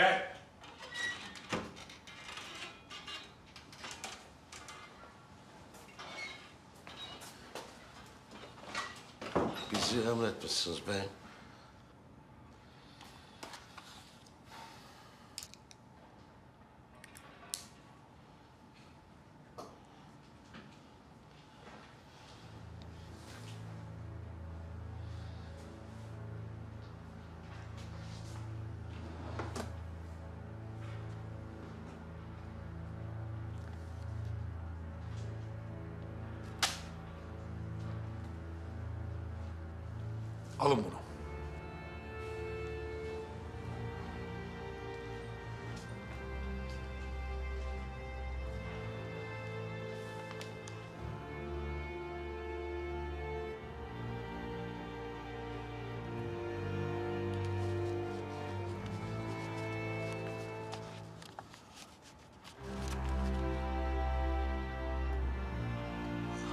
Gel. Bizi emretmişsiniz beyim. Alın bunu.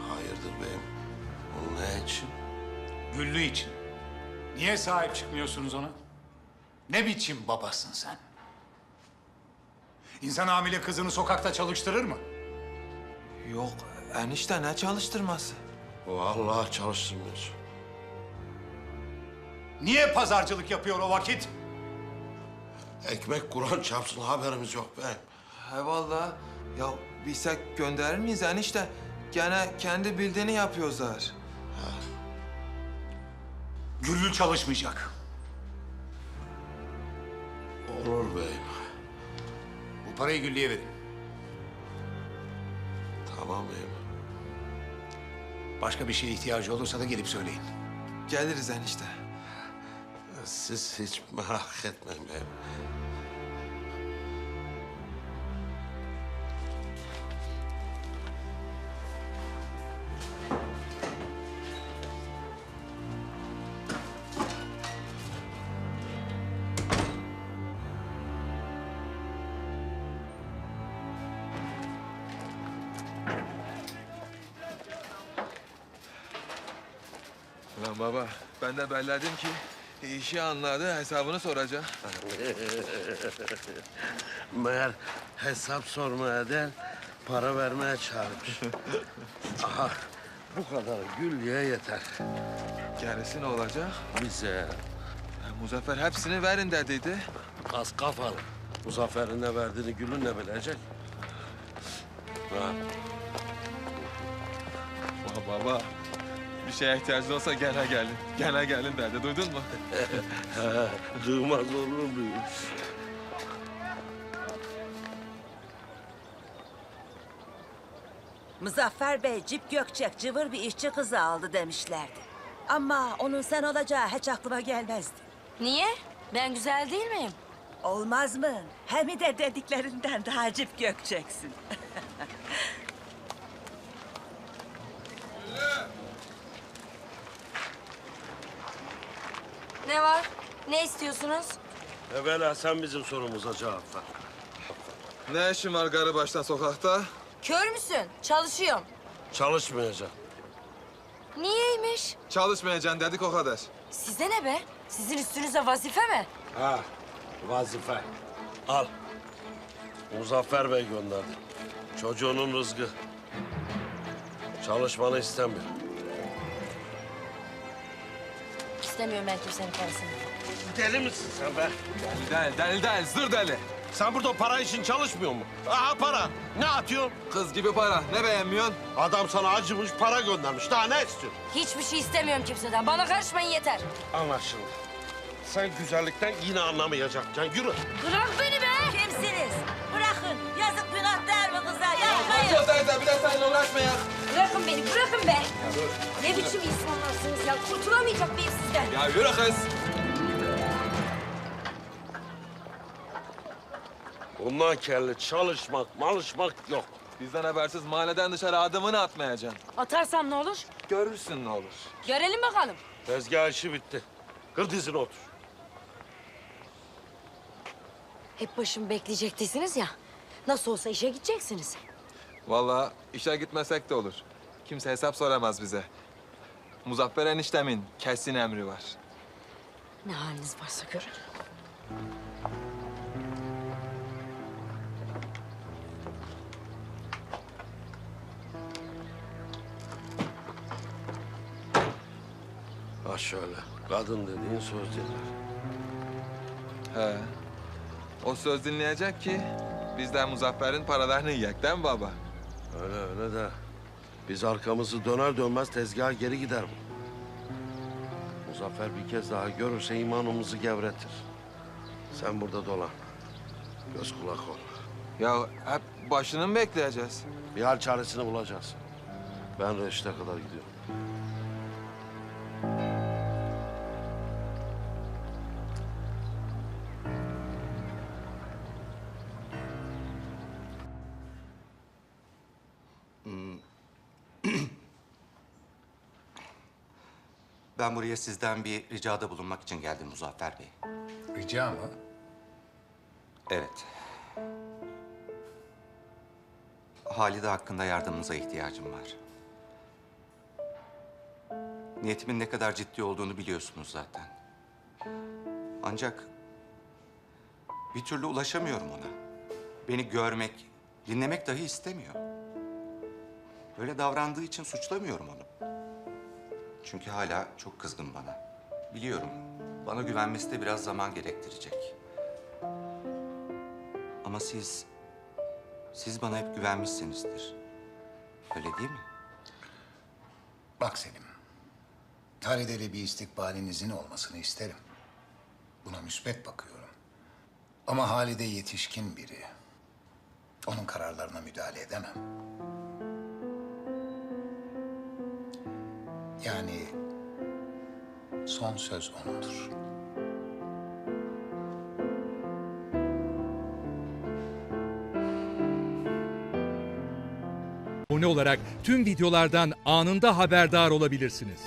Hayırdır beyim? Bu ne için? Güllü için. Niye sahip çıkmıyorsunuz ona? Ne biçim babasın sen? İnsan hamile kızını sokakta çalıştırır mı? Yok enişte ne çalıştırması? Vallahi çalıştırmıyorsun. Niye pazarcılık yapıyor o vakit? Ekmek kuran çarpsın haberimiz yok beyim. He vallahi. Ya bilsek gönderir miyiz enişte? Gene kendi bildiğini yapıyorlar. Güllü çalışmayacak. Olur beyim. Bu parayı Güllü'ye verin. Tamam beyim. Başka bir şeye ihtiyacı olursa da gelip söyleyin. Geliriz enişte. Siz hiç merak etmeyin beyim. Ulan baba ben de belledim ki işi anladı hesabını soracak. Meğer hesap sormaya değil, para vermeye çağırmış. Aha, bu kadar güllüye yeter. Gerisi ne olacak? Bize E, Muzaffer hepsini verin dediydi. kas kafalı. Muzaffer'in ne verdiğini Gül'ün ne bilecek? Ha, Baba, baba şeye ihtiyacın olsa gene gelin. Gene gelin derdi duydun mu? Dığmaz olur muyum? Muzaffer Bey Cip Gökçek cıvır bir işçi kızı aldı demişlerdi. Ama onun sen olacağı hiç aklıma gelmezdi. Niye? Ben güzel değil miyim? Olmaz mı? Hem de dediklerinden daha Cip Gökçeksin. Ne var? Ne istiyorsunuz? Evvela sen bizim sorumuza cevap ver. Ne işin var garı baştan sokakta? Kör müsün? Çalışıyorum. Çalışmayacak. Niyeymiş? Çalışmayacaksın dedik o kadar. Size ne be? Sizin üstünüze vazife mi? Ha, vazife. Al. Muzaffer Bey gönderdi. Çocuğunun rızkı. Çalışmanı istemiyor. İstemiyorum ben kimsenin parasını. Deli misin sen be? Deli deli deli zır deli. Sen burada para için çalışmıyor mu? Aha para. Ne atıyorsun? Kız gibi para ne beğenmiyorsun? Adam sana acımış para göndermiş. Daha ne istiyorsun? Hiçbir şey istemiyorum kimseden. Bana karışmayın yeter. Anlaşıldı. Sen güzellikten yine anlamayacaksın. Yürü. Bırak beni be! Kimsiniz? Bırakın. Yazık günah değil mi kıza? Yapmayın. Teyze bir de seninle uğraşmayak. Bırakın beni, bırakın be! Ne biçim insanlarsınız ya? Kurtulamayacak mıyım sizden? Ya yürü kız. Bundan kelli çalışmak, malışmak yok. Bizden habersiz mahalleden dışarı adımını atmayacaksın. Atarsam ne olur? Görürsün ne olur. Görelim bakalım. Tezgah işi bitti. Kır dizine otur. Hep başımı bekleyecektisiniz ya. Nasıl olsa işe gideceksiniz. Vallahi işe gitmesek de olur. Kimse hesap soramaz bize. Muzaffer eniştemin kesin emri var. Ne haliniz varsa görün. Ha şöyle, kadın dediğin söz dinler. He. O söz dinleyecek ki biz de Muzaffer'in paralarını yiyek değil mi baba? Öyle öyle de biz arkamızı döner dönmez tezgaha geri gider bu. Muzaffer bir kez daha görürse imanımızı gevretir. Sen burada dolan. Göz kulak ol. Ya hep başını mı bekleyeceğiz? Bir hal çaresini bulacağız. Ben Reşit'e kadar gidiyorum. Ben buraya sizden bir ricada bulunmak için geldim Muzaffer Bey. Rica mı? Evet. Halide hakkında yardımınıza ihtiyacım var. Niyetimin ne kadar ciddi olduğunu biliyorsunuz zaten. Ancak bir türlü ulaşamıyorum ona. Beni görmek, dinlemek dahi istemiyor. Böyle davrandığı için suçlamıyorum onu. Çünkü hala çok kızgın bana. Biliyorum, bana güvenmesi de biraz zaman gerektirecek. Ama siz, siz bana hep güvenmişsinizdir. Öyle değil mi? Bak Selim, Halide'yle bir istikbalinizin olmasını isterim. Buna müsbet bakıyorum. Ama Halide yetişkin biri. Onun kararlarına müdahale edemem. Son söz onundur. abone olarak tüm videolardan anında haberdar olabilirsiniz.